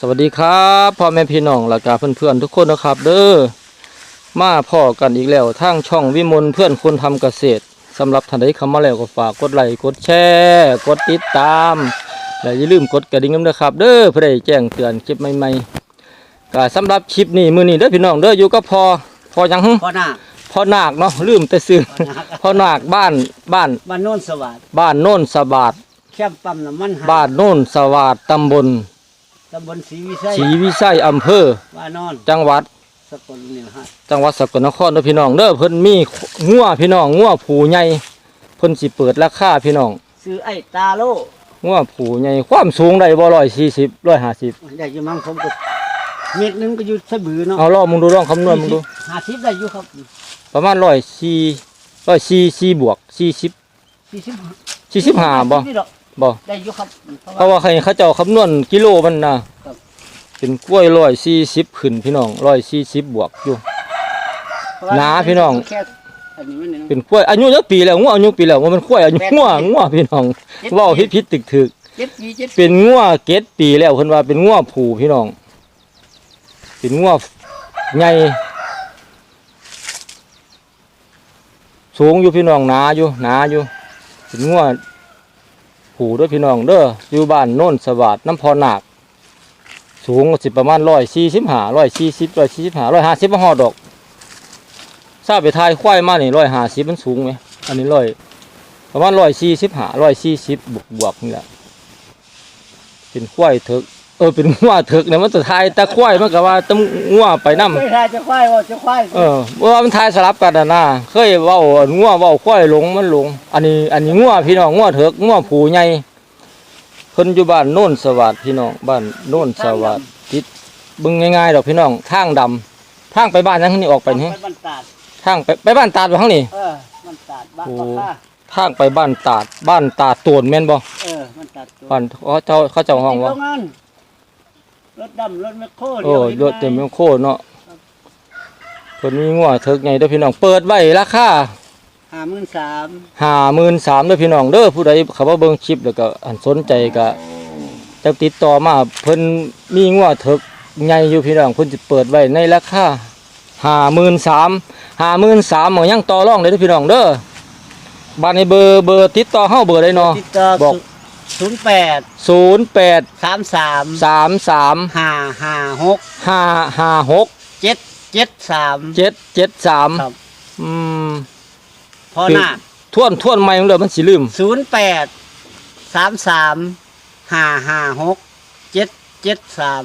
สวัสดีครับพ่อแม่พี่น้องและกาเพื่อนๆทุกคนนะครับ เด้อมาพ่อกันอีกแล้วทางช่องวิมลเพื่อนคนทำเกษตรสำหรับท่านใดเข้ามาแล้วก็ฝากกดไลค์กดแชร์กดติดตามและอย่าลืมกดกระดิ่งด้วยครับ เด้อเพื่อได้แจ้งเตือนคลิปใหม่ๆก็สำหรับคลิปนี้มื้อนี้เด้อพี่น้องเด้ออยู่กับพ่อพ่อยังหึพ่อหน้าพ่อนาคเนาะลืมแต่ซื้อพ่อนาคบ้านบ้านบ้านโน่นสวัสดิ์บ้านโน่นสบาดแคมป์ปั๊มน้ำมันหบ้านโน่นสวาดตำบล ตำบลศรีวิชัยศรีวิชัยอำเภอบ้านนอนจังหวัด สกลนี่นะฮะจังหวัดสกลนครเด้อพี่น้องเด้อเพิ่นมีงัวพี่น้องงัวผูใหญ่เพิ่นสิเปิดราคาพี่น้องซื้อไอ้ตาโลงัวผูใหญ่ความสูงได้บ่140 150ได้อยู่มั้งผมก็เม็ดหนึงก็อยู่สะบือเนาะเอาลองมึงดูลองคำนวณมึงดูห้าสิบได้อยู่ครับประมาณ104 144บวก40สี่สิบ45บ่นี่ดอกบ่ ได้อยู่ครับเพราะว่าใครเขาเจ้าคำนวณกิโลมันนะครับเป็นกล้วย140ขึ้นพี่น้อง140บวกอยู่หนาพี่น้องแค่อันนี้มันหนึ่งเป็นกล้วยอายุจักปีแล้วงัวอายุปีแล้วว่ามันกล้วยอายุแปดงัวปีงัวพี่น้องเจ็ดเว้าปีผิดๆตึกๆเจ็ดปีเจ็ดปีเป็นงัวเกตปีแล้วเพิ่นว่าเป็นงัวผูพี่น้อง เป็นงัวใหญ่สูงอยู่พี่น้องหนาอยู่หนาอยู่เป็นงัว ผูด้วยพี่น้องเด้ออยู่บ้านโน่นสวัสดน้ำพอหนักสูงสิประมาณร้อยสี่สิบห้าร้อยสี่สิบร้อยสี่สิบห้าร้อยห้าสิบหอดอกทราบไปทายควายมานี่ร้อยห้าสิบมันสูงไหมอันนี้ร้อยประมาณร้อยสี่สิบห้าร้อยสี่สิบบวกบวกๆนี่แหละเป็นควายเถอะ ออเป็นงัวเถิกเนี่ยมันจะทายแตะควายมันก็ว่าต้องงัวไปนํไม่ทายจะควายว่าจะควายเออว่ามันทายสลับกันน่ะนะเคยเว้างัวเว้าควายหลงมันหลง อันนี้ อันนี้งัวพี่น้องงัวเถิกงัวผูใหญ่เพิ่นอยู่บ้านโน่นสวัสดพี่น้องบ้านโน่นสวัสดติดเบึงง่ายๆดอกพี่น้องทางดำทางไปบ้านยังนี่ออกไปนี่ไปบ้านตาดทางไปไปบ้านตาดบ่ทางนี่เออบ้านตาดบ้านโอ้ปะค่าทางไปบ้านตาด บ้านตาดโตนแม่นบ่เออบ้านตาดตัวบ้านเขาเจ้าเขาเจ้าห้องว่าโรงงานรถดำรถแมคโครโอ้ยถเต็มโคตรเนาะเพิ่นมีงัวเถิกไงเด้อพี่น้องเปิดไว้ราคาห้าหมื่นสาม53,000เด้อพี่น้องเด้อผู้ใดเขามาเบิ่งคลิปแล้วก็อันสนใจก็จะติดต่อมาเพิ่นมีงัวเถิกใหญ่อยู่พี่น้องเพิ่นสิเปิดไว้ในราคา53,000 53,000บ่ยังต่อรองได้เด้อพี่น้องเด้อบ้านในเบอร์เบอร์ติดต่อเฮาเบอร์ใดเนาะติ ดต่อบอกศูนย์แปด08สามสาม33ห้าห้าหก556เจ็ดเจ็ดสาม773ครับอืมพอหน้าทวนทวนใหม่ของเดิมมันสิลืมศูนย์แปดสามสามห้าห้าหกเจ็ดเจ็ดสาม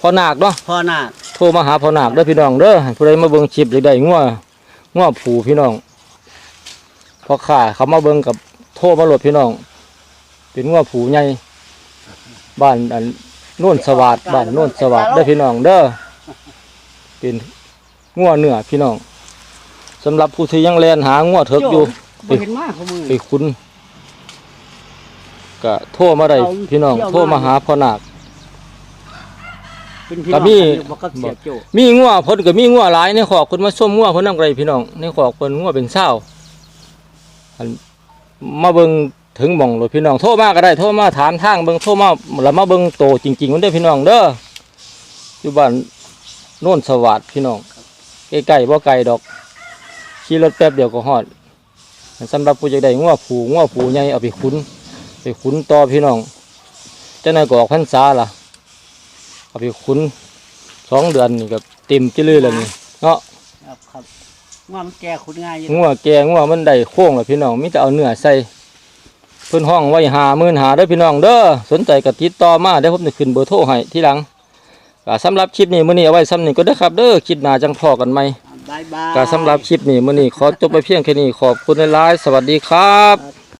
พอนาคเนาะพอหน้าโทรมาหาพอนาคเด้อพี่น้องเด้อให้ผู้ใดมาเบิ่งคลิปอยากได้งัวงัวผูพี่น้องพอขาเขามาเบิ่งกับโทรมาโหลดพี่น้อง เป็นงัวผูใหญ่บ้านอันโน่นสวัสดบ้านโน่นสวัสดเด้อพี่น้องเด้อเป็นงัวเนื้อพี่น้องสำหรับผู้ที่ยังแลนหางัวเถิกอยู่ บ่เห็นมากเขามือไปคุณก็โทรมาได้เอาพี่น้องเที่ยวมาโทรมาหาพ่อนาค เป็นพี่ก็น้องมีกันอยู่บ่กับเสียโจมีงัวเพิ่นก็มีงัวหลายในขอกเพิ่นมาส้มงัวเพิ่นนำไกพี่น้องในขอกเพิ่นงัวเป็นเศร้าอันมาเบิ่ง ถึงหม่องเลยพี่น้องโทรมาก็ได้โทรมาถามทางเบิ่งโทรมาแล้วมาเบิ่งโตจริงๆมันได้อพี่น้องเด้ออยู่บ้านโน่นสวัสดพี่น้องใกล้ๆบ่ไกลดอกขี่รถแป๊บเดียวก็ฮอดสำหรับผู้อยากได้งัวผูงัวผูใหญ่เอาไปขุนไปขุนต่อพี่น้องเจ้านายก็ออกพรรษาล่ะเอาไปขุนสองเดือนนี่ก็เต็มจิลือแล้วนี่เนาะครับครับว่ามันแก่ขุดง่ายอยู่งัวแกงัวมันได้โค้งแล้วพี่น้องมีแต่เอาเนื้อใส่ เพิ่นห้องไว้หาหมื่นหาเด้อพี่น้องเด้อสนใจก็ติดต่อมาเดี๋ยวผมจะขึ้นเบอร์โทรให้ทีหลังก็สำหรับคลิปนี้มื้อนี้เอาไว้ซ้ำนี้ก็ได้อครับเด้อคลิปหน้าจังพอกันใหม่บายบายก็สำหรับคลิปนี้มื้อนี้ขอจบไปเพียงแค่นี้ขอบคุณหลายๆสวัสดีครับ ครับ